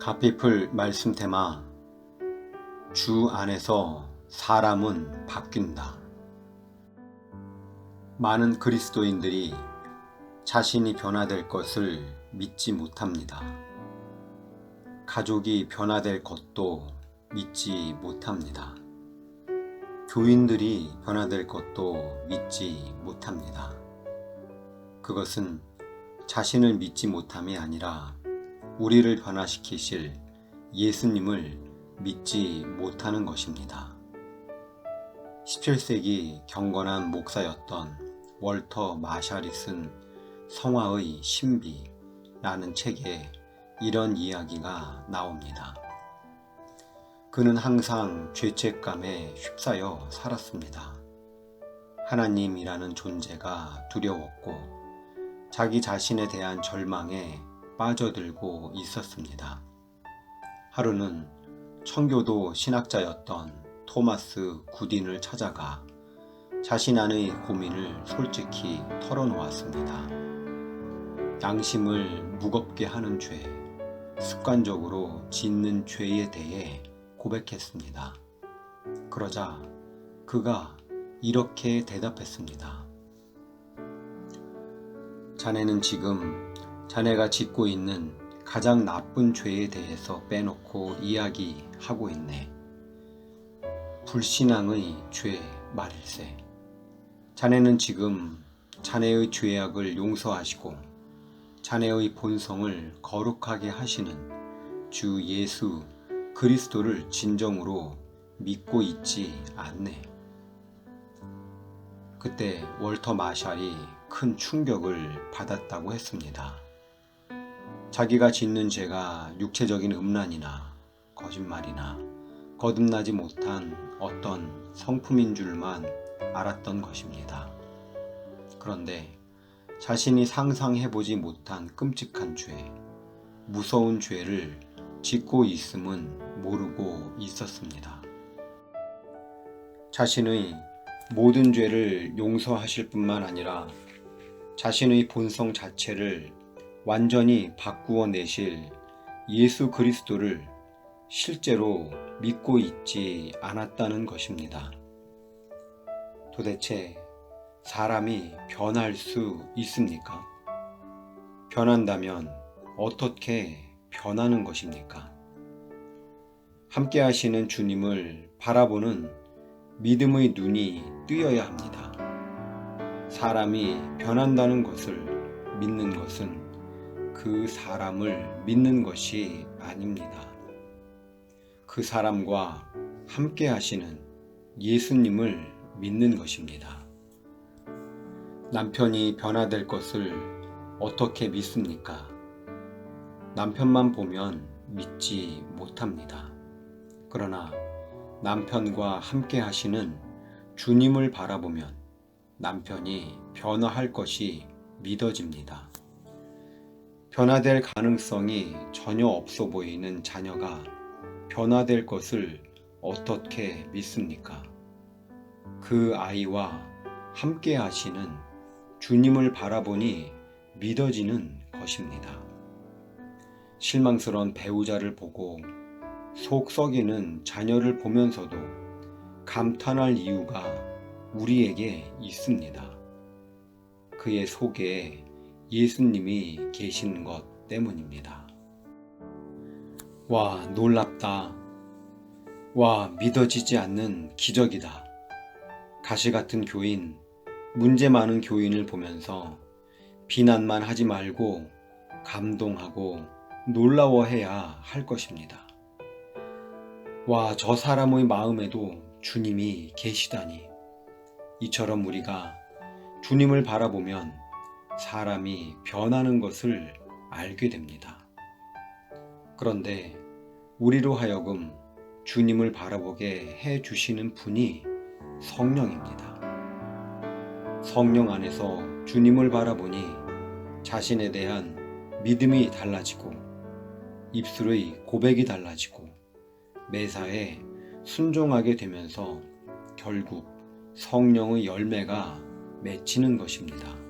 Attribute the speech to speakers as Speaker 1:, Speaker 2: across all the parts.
Speaker 1: 가피풀 말씀 테마 주 안에서 사람은 바뀐다. 많은 그리스도인들이 자신이 변화될 것을 믿지 못합니다. 가족이 변화될 것도 믿지 못합니다. 교인들이 변화될 것도 믿지 못합니다. 그것은 자신을 믿지 못함이 아니라 우리를 변화시키실 예수님을 믿지 못하는 것입니다. 17세기 경건한 목사였던 월터 마샬이 쓴 성화의 신비라는 책에 이런 이야기가 나옵니다. 그는 항상 죄책감에 휩싸여 살았습니다. 하나님이라는 존재가 두려웠고 자기 자신에 대한 절망에 빠져들고 있었습니다. 하루는 청교도 신학자였던 토마스 구딘을 찾아가 자신 안의 고민을 솔직히 털어놓았습니다. 양심을 무겁게 하는 죄, 습관적으로 짓는 죄에 대해 고백했습니다. 그러자 그가 이렇게 대답했습니다. 자네는 지금 자네가 짓고 있는 가장 나쁜 죄에 대해서 빼놓고 이야기하고 있네. 불신앙의 죄 말일세. 자네는 지금 자네의 죄악을 용서하시고 자네의 본성을 거룩하게 하시는 주 예수 그리스도를 진정으로 믿고 있지 않네. 그때 월터 마샬이 큰 충격을 받았다고 했습니다. 자기가 짓는 죄가 육체적인 음란이나 거짓말이나 거듭나지 못한 어떤 성품인 줄만 알았던 것입니다. 그런데 자신이 상상해보지 못한 끔찍한 죄, 무서운 죄를 짓고 있음은 모르고 있었습니다. 자신의 모든 죄를 용서하실 뿐만 아니라 자신의 본성 자체를 완전히 바꾸어 내실 예수 그리스도를 실제로 믿고 있지 않았다는 것입니다. 도대체 사람이 변할 수 있습니까? 변한다면 어떻게 변하는 것입니까? 함께 하시는 주님을 바라보는 믿음의 눈이 뜨여야 합니다. 사람이 변한다는 것을 믿는 것은 그 사람을 믿는 것이 아닙니다. 그 사람과 함께 하시는 예수님을 믿는 것입니다. 남편이 변화될 것을 어떻게 믿습니까? 남편만 보면 믿지 못합니다. 그러나 남편과 함께 하시는 주님을 바라보면 남편이 변화할 것이 믿어집니다. 변화될 가능성이 전혀 없어 보이는 자녀가 변화될 것을 어떻게 믿습니까? 그 아이와 함께 하시는 주님을 바라보니 믿어지는 것입니다. 실망스러운 배우자를 보고 속 썩이는 자녀를 보면서도 감탄할 이유가 우리에게 있습니다. 그의 속에 예수님이 계신 것 때문입니다. 와, 놀랍다. 와, 믿어지지 않는 기적이다. 가시 같은 교인, 문제 많은 교인을 보면서 비난만 하지 말고 감동하고 놀라워해야 할 것입니다. 와, 저 사람의 마음에도 주님이 계시다니. 이처럼 우리가 주님을 바라보면 사람이 변하는 것을 알게 됩니다. 그런데 우리로 하여금 주님을 바라보게 해 주시는 분이 성령입니다. 성령 안에서 주님을 바라보니 자신에 대한 믿음이 달라지고 입술의 고백이 달라지고 매사에 순종하게 되면서 결국 성령의 열매가 맺히는 것입니다.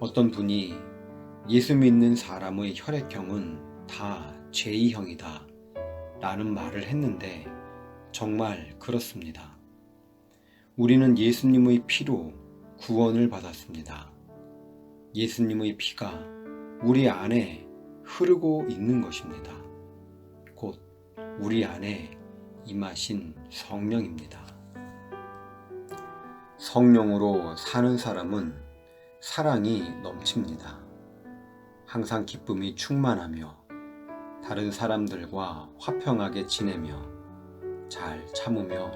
Speaker 1: 어떤 분이 예수 믿는 사람의 혈액형은 다 죄의 형이다 라는 말을 했는데 정말 그렇습니다. 우리는 예수님의 피로 구원을 받았습니다. 예수님의 피가 우리 안에 흐르고 있는 것입니다. 곧 우리 안에 임하신 성령입니다. 성령으로 사는 사람은 사랑이 넘칩니다. 항상 기쁨이 충만하며 다른 사람들과 화평하게 지내며 잘 참으며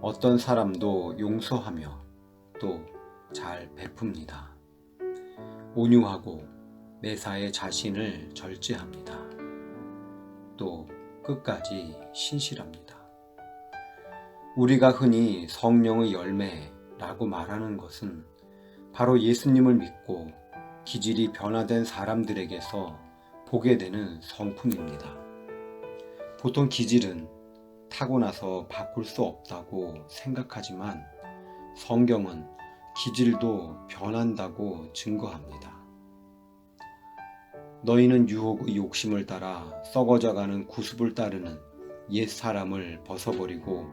Speaker 1: 어떤 사람도 용서하며 또 잘 베풉니다. 온유하고 매사에 자신을 절제합니다. 또 끝까지 신실합니다. 우리가 흔히 성령의 열매라고 말하는 것은 바로 예수님을 믿고 기질이 변화된 사람들에게서 보게 되는 성품입니다. 보통 기질은 타고나서 바꿀 수 없다고 생각하지만 성경은 기질도 변한다고 증거합니다. 너희는 유혹의 욕심을 따라 썩어져가는 구습을 따르는 옛 사람을 벗어버리고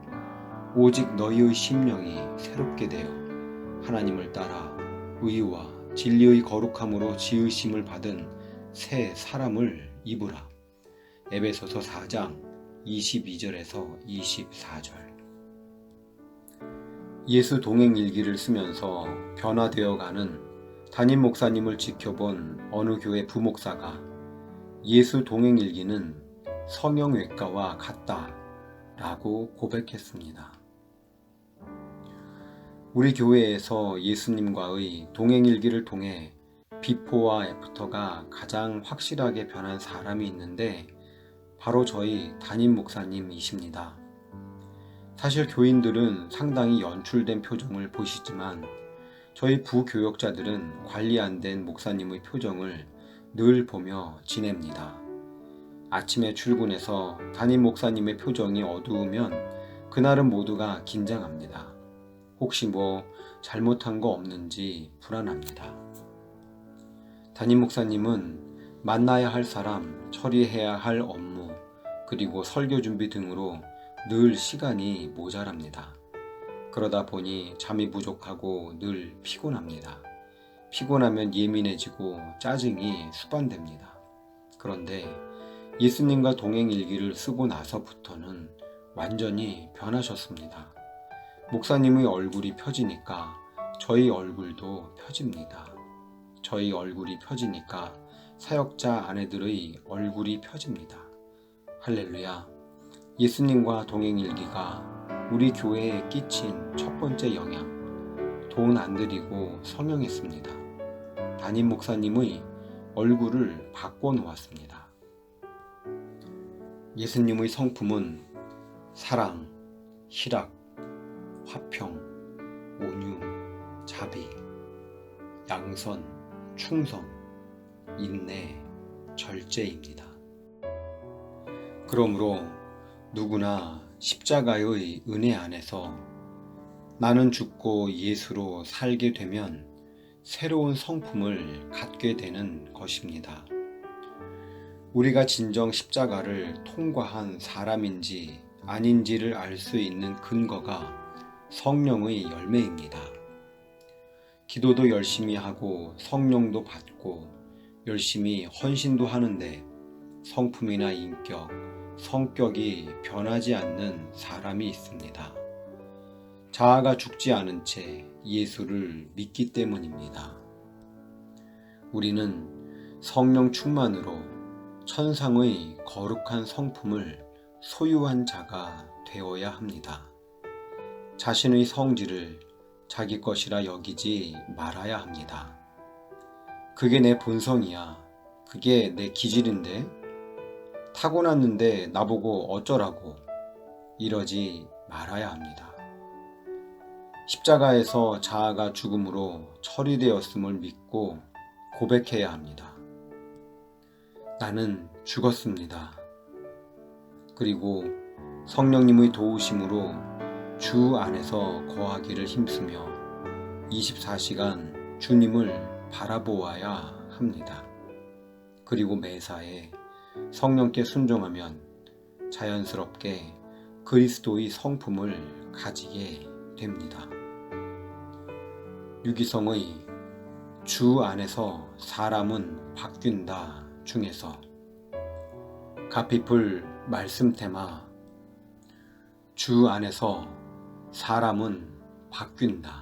Speaker 1: 오직 너희의 심령이 새롭게 되어 하나님을 따라 의와 진리의 거룩함으로 지으심을 받은 새 사람을 입으라. 에베소서 4장 22절에서 24절. 예수 동행 일기를 쓰면서 변화되어 가는 담임 목사님을 지켜본 어느 교회 부목사가 예수 동행 일기는 성형외과와 같다 라고 고백했습니다. 우리 교회에서 예수님과의 동행 일기를 통해 비포와 애프터가 가장 확실하게 변한 사람이 있는데 바로 저희 담임 목사님이십니다. 사실 교인들은 상당히 연출된 표정을 보시지만 저희 부교역자들은 관리 안 된 목사님의 표정을 늘 보며 지냅니다. 아침에 출근해서 담임 목사님의 표정이 어두우면 그날은 모두가 긴장합니다. 혹시 뭐 잘못한 거 없는지 불안합니다. 담임 목사님은 만나야 할 사람, 처리해야 할 업무, 그리고 설교 준비 등으로 늘 시간이 모자랍니다. 그러다 보니 잠이 부족하고 늘 피곤합니다. 피곤하면 예민해지고 짜증이 수반됩니다. 그런데 예수님과 동행일기를 쓰고 나서부터는 완전히 변하셨습니다. 목사님의 얼굴이 펴지니까 저희 얼굴도 펴집니다. 저희 얼굴이 펴지니까 사역자 아내들의 얼굴이 펴집니다. 할렐루야. 예수님과 동행일기가 우리 교회에 끼친 첫 번째 영향. 돈 안 들이고 성형했습니다. 담임 목사님의 얼굴을 바꿔 놓았습니다. 예수님의 성품은 사랑, 희락, 화평, 온유, 자비, 양선, 충성, 인내, 절제입니다. 그러므로 누구나 십자가의 은혜 안에서 나는 죽고 예수로 살게 되면 새로운 성품을 갖게 되는 것입니다. 우리가 진정 십자가를 통과한 사람인지 아닌지를 알 수 있는 근거가 성령의 열매입니다. 기도도 열심히 하고 성령도 받고 열심히 헌신도 하는데 성품이나 인격, 성격이 변하지 않는 사람이 있습니다. 자아가 죽지 않은 채 예수를 믿기 때문입니다. 우리는 성령 충만으로 천상의 거룩한 성품을 소유한 자가 되어야 합니다. 자신의 성질을 자기 것이라 여기지 말아야 합니다. 그게 내 본성이야. 그게 내 기질인데 타고났는데 나보고 어쩌라고 이러지 말아야 합니다. 십자가에서 자아가 죽음으로 처리되었음을 믿고 고백해야 합니다. 나는 죽었습니다. 그리고 성령님의 도우심으로 주 안에서 거하기를 힘쓰며 24시간 주님을 바라보아야 합니다. 그리고 매사에 성령께 순종하면 자연스럽게 그리스도의 성품을 가지게 됩니다. 유기성의 주 안에서 사람은 바뀐다 중에서 가피풀 말씀 테마 주 안에서 사람은 바뀐다